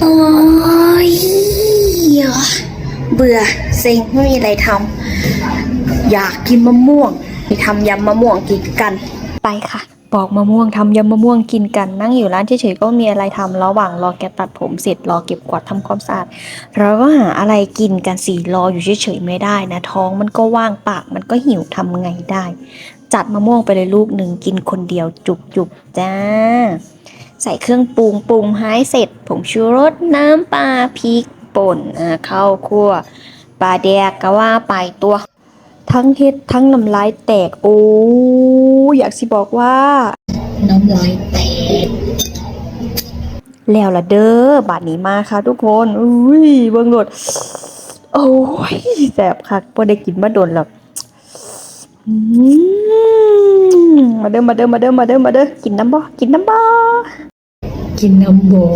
โอ้ยเบื่อเซ็งไม่มีอะไรทำอยากกินมะม่วงไปทำยำมะม่วงกินกัน ไปค่ะปอกมะม่วงทำยำมะม่วงกินกัน นั่งอยู่ร้านเฉยๆก็ม่มีอะไรทำระหว่างรอแกตัดผมเสร็จรอเก็บกวาดทำความสะอาดเราก็หาอะไรกินกันสิรออยู่เฉยๆไม่ได้นะ ท้องมันก็ว่างปากมันก็หิวทำไงได้ จัดมะม่วงไปเลยลูกหนึ่งกินคนเดียวจุกๆจ้า ใส่เครื่องปรุงปรุงให้เสร็จผงชูรสน้ำปลาพริกป่นอ่าข้าวคั่วปลาแดกก็ว่าไปตัว ทั้งเฮ็ดทั้งน้ำลายแตก โอ้อยากสิบอกว่า น้ำลายแตก แล้วละเด้อบาดนี้มาค่ะทุกคนอุ้ยเบิ่งโลดโอ้ยแสบคักบ่ได้กินมาโดนแล้วอืม มาเด้อมาเด้อมาเด้อมาเด้อมาเด้อกินน้ำบ่กินน้ำบ่กินน้ำบอ